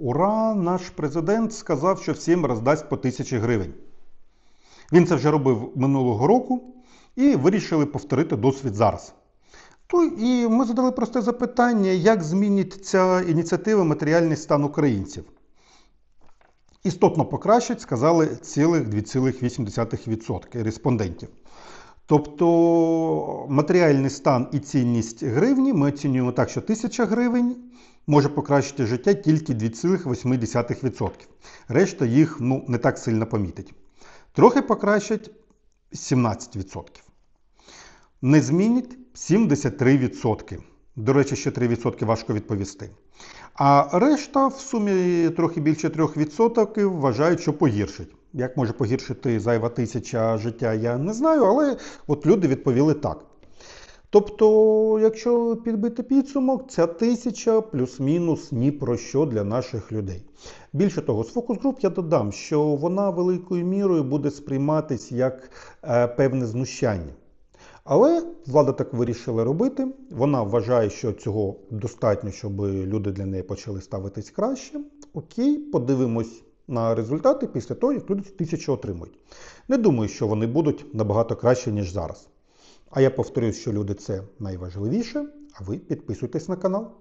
Ура! Наш президент сказав, що всім роздасть по тисячі гривень. Він це вже робив минулого року і вирішили повторити досвід зараз. То і ми задали просте запитання, як змінить ця ініціатива матеріальний стан українців. Істотно покращить, сказали цілих 2,8% респондентів. Тобто матеріальний стан і цінність гривні ми оцінюємо так, що 1000 гривень може покращити життя тільки 2,8%. Решта їх ну, не так сильно помітить. Трохи покращать 17%. Не змінить 73%. До речі, ще 3% важко відповісти. А решта в сумі трохи більше 3% вважають, що погіршить. Як може погіршити зайва тисяча життя, я не знаю, але от люди відповіли так. Тобто, якщо підбити підсумок, ця тисяча плюс-мінус ні про що для наших людей. Більше того, з фокус груп я додам, що вона великою мірою буде сприйматись як е, певне знущання. Але влада так вирішила робити. Вона вважає, що цього достатньо, щоб люди для неї почали ставитись краще. Окей, подивимось на результати після того, як люди тисячу отримують. Не думаю, що вони будуть набагато краще, ніж зараз. А я повторюю, що люди це найважливіше, а ви підписуйтесь на канал.